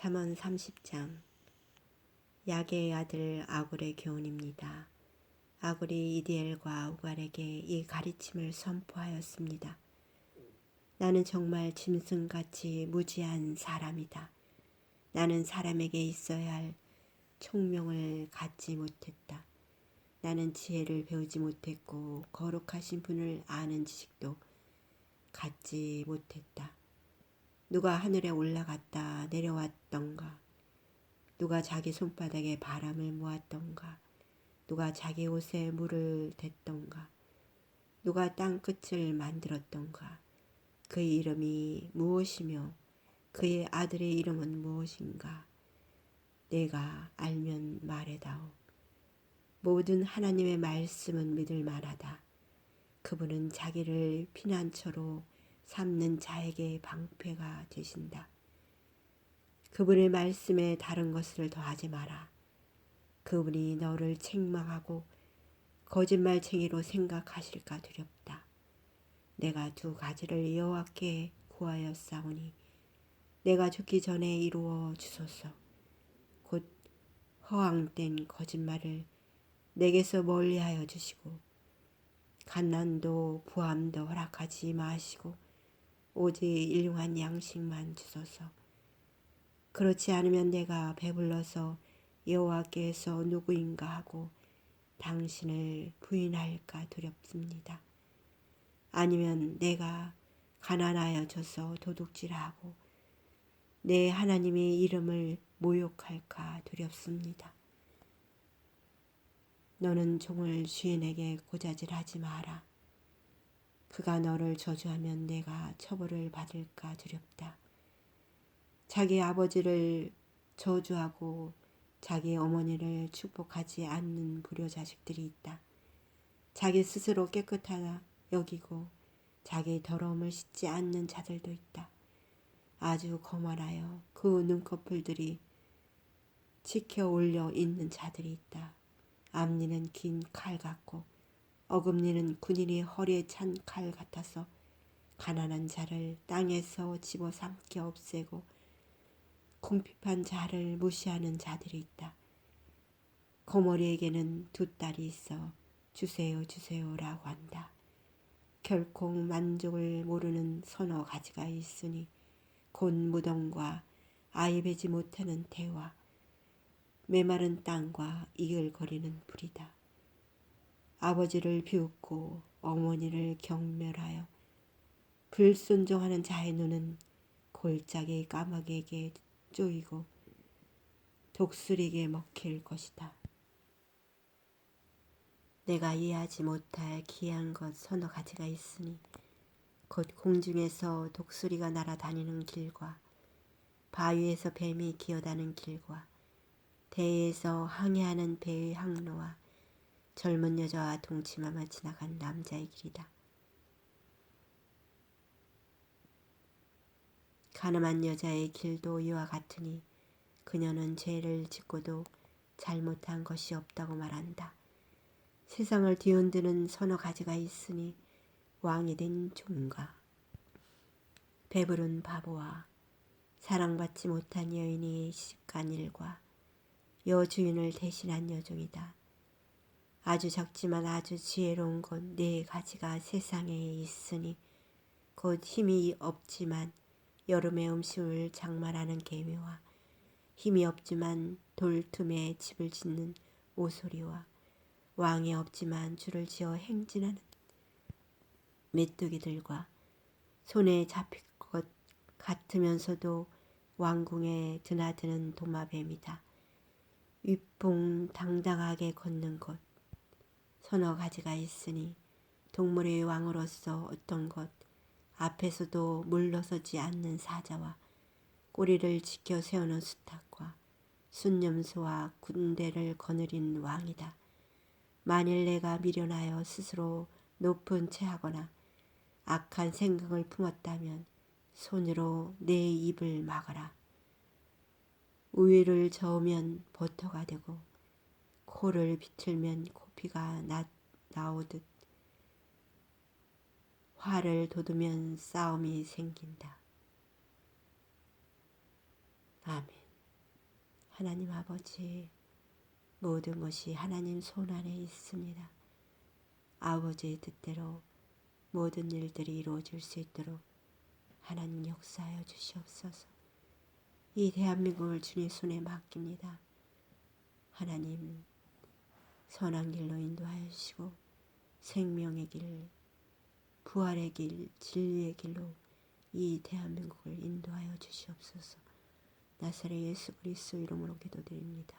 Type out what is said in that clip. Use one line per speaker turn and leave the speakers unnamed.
잠언 30장 야게의 아들 아굴의 교훈입니다. 아굴이 이디엘과 우갈에게 이 가르침을 선포하였습니다. 나는 정말 짐승같이 무지한 사람이다. 나는 사람에게 있어야 할 총명을 갖지 못했다. 나는 지혜를 배우지 못했고 거룩하신 분을 아는 지식도 갖지 못했다. 누가 하늘에 올라갔다 내려왔던가? 누가 자기 손바닥에 바람을 모았던가? 누가 자기 옷에 물을 댔던가? 누가 땅 끝을 만들었던가? 그의 이름이 무엇이며 그의 아들의 이름은 무엇인가? 내가 알면 말해다오. 모든 하나님의 말씀은 믿을 만하다. 그분은 자기를 피난처로 삼는 자에게 방패가 되신다. 그분의 말씀에 다른 것을 더하지 마라. 그분이 너를 책망하고 거짓말쟁이로 생각하실까 두렵다. 내가 두 가지를 여호와께 구하였사오니 내가 죽기 전에 이루어 주소서. 곧 허황된 거짓말을 내게서 멀리하여 주시고 갓난도 부함도 허락하지 마시고 오직 일용한 양식만 주소서. 그렇지 않으면 내가 배불러서 여호와께서 누구인가 하고 당신을 부인할까 두렵습니다. 아니면 내가 가난하여져서 도둑질하고 내 하나님의 이름을 모욕할까 두렵습니다. 너는 종을 주인에게 고자질하지 마라. 그가 너를 저주하면 내가 처벌을 받을까 두렵다. 자기 아버지를 저주하고 자기 어머니를 축복하지 않는 불효 자식들이 있다. 자기 스스로 깨끗하다 여기고 자기 더러움을 씻지 않는 자들도 있다. 아주 거만하여 그 눈꺼풀들이 치켜 올려 있는 자들이 있다. 앞니는 긴 칼 같고 어금니는 군인이 허리에 찬 칼 같아서 가난한 자를 땅에서 집어삼켜 없애고 궁핍한 자를 무시하는 자들이 있다. 거머리에게는 두 딸이 있어 주세요 주세요라고 한다. 결코 만족을 모르는 서너 가지가 있으니 곧 무덤과 아이 베지 못하는 대화 메마른 땅과 이글거리는 불이다. 아버지를 비웃고 어머니를 경멸하여 불순종하는 자의 눈은 골짜기 까마귀에게 쪼이고 독수리에게 먹힐 것이다. 내가 이해하지 못할 기이한 것 서너 가지가 있으니 곧 공중에서 독수리가 날아다니는 길과 바위에서 뱀이 기어다는 길과 대에서 항해하는 배의 항로와 젊은 여자와 동치마마 지나간 남자의 길이다. 가늠한 여자의 길도 이와 같으니 그녀는 죄를 짓고도 잘못한 것이 없다고 말한다. 세상을 뒤흔드는 서너 가지가 있으니 왕이 된 종가 배부른 바보와 사랑받지 못한 여인이 시집간 일과 여주인을 대신한 여종이다. 아주 적지만 아주 지혜로운 것네 가지가 세상에 있으니 곧 힘이 없지만 여름의 음식을 장만하는 개미와 힘이 없지만 돌틈에 집을 짓는 오소리와 왕이 없지만 줄을 지어 행진하는 메뚜기들과 손에 잡힐 것 같으면서도 왕궁에 드나드는 도마뱀이다. 위풍 당당하게 걷는 것 서너 가지가 있으니 동물의 왕으로서 어떤 것 앞에서도 물러서지 않는 사자와 꼬리를 지켜 세우는 수탉과 순념소와 군대를 거느린 왕이다. 만일 내가 미련하여 스스로 높은 채하거나 악한 생각을 품었다면 손으로 내 입을 막아라. 우위를 저으면 버터가 되고 코를 비틀면 코 피가 나, 나오듯 화를 돋우면 싸움이 생긴다. 아멘. 하나님 아버지, 모든 것이 하나님 손 안에 있습니다. 아버지의 뜻대로 모든 일들이 이루어질 수 있도록 하나님 역사하여 주시옵소서. 이 대한민국을 주님 손에 맡깁니다. 하나님, 선한 길로 인도하여 주시고 생명의 길, 부활의 길, 진리의 길로 이 대한민국을 인도하여 주시옵소서. 나사렛 예수 그리스도 이름으로 기도드립니다.